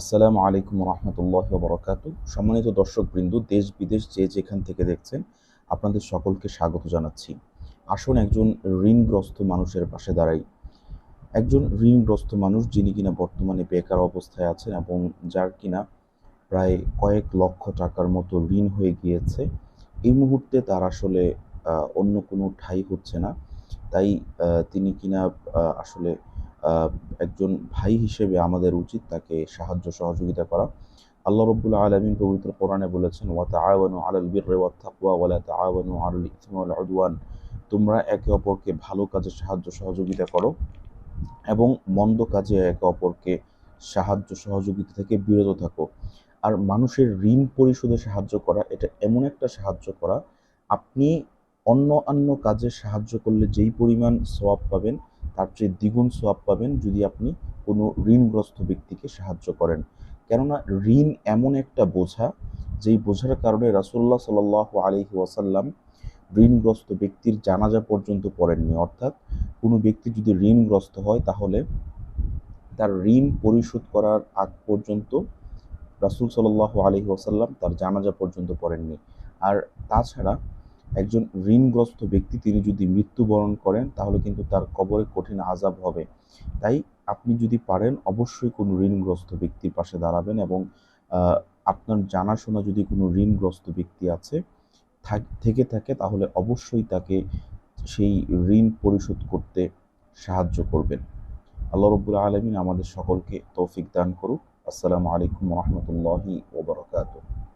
আসসালামু আলাইকুম রহমতুল্লাহ বরকাত সম্মানিত দর্শকবৃন্দ, দেশ বিদেশ যে যেখান থেকে দেখছেন, আপনাদের সকলকে স্বাগত জানাচ্ছি। আসুন একজন ঋণগ্রস্ত মানুষের পাশে দাঁড়াই। একজন ঋণগ্রস্ত মানুষ যিনি কিনা বর্তমানে বেকার অবস্থায় আছেন এবং যার কিনা প্রায় কয়েক লক্ষ টাকার মতো ঋণ হয়ে গিয়েছে, এই মুহূর্তে তার আসলে অন্য কোনো ঠাই হচ্ছে না। তাই তিনি কিনা আসলে একজন ভাই হিসেবে আমাদের উচিত তাকে সাহায্য সহযোগিতা করা। আল্লাহ রব্বুল আলমিন পবিত্র কোরআনে বলেছেন, ওয়া তোমরা একে অপরকে ভালো কাজে সাহায্য সহযোগিতা করো এবং মন্দ কাজে একে অপরকে সাহায্য সহযোগিতা থেকে বিরত থাকো। আর মানুষের ঋণ পরিশোধে সাহায্য করা, এটা এমন একটা সাহায্য করা, আপনি অন্য অন্য কাজে সাহায্য করলে যেই পরিমাণ সোয়াব পাবেন তার চেয়ে দ্বিগুণ সোয়াব পাবেন যদি আপনি কোনো ঋণগ্রস্ত ব্যক্তিকে সাহায্য করেন। কেননা ঋণ এমন একটা বোঝা, যেই বোঝার কারণে রাসূলুল্লাহ সাল্লাহ আলহি ওয়াসাল্লাম ঋণগ্রস্ত ব্যক্তির জানাজা পর্যন্ত পড়েননি। অর্থাৎ কোনো ব্যক্তি যদি ঋণগ্রস্ত হয়, তাহলে তার ঋণ পরিশোধ করার আগ পর্যন্ত রাসূল সাল্লাহ আলহি ওসাল্লাম তার জানাজা পর্যন্ত পড়েননি। আর তাছাড়া একজন ঋণগ্রস্ত ব্যক্তি, তিনি যদি মৃত্যুবরণ করেন, তাহলে কিন্তু তার কবরে কঠিন আজাব হবে। তাই আপনি যদি পারেন, অবশ্যই কোনো ঋণগ্রস্ত ব্যক্তির পাশে দাঁড়াবেন এবং আপনার জানাশোনা যদি কোনো ঋণগ্রস্ত ব্যক্তি আছে, থাক- থেকে তাহলে অবশ্যই তাকে সেই ঋণ পরিশোধ করতে সাহায্য করবেন। আল্লাহ রব্বুল আলমিন আমাদের সকলকে তৌফিক দান করুক। আসসালামু আলাইকুম রহমতুল্লাহি ওবরাকাতুহ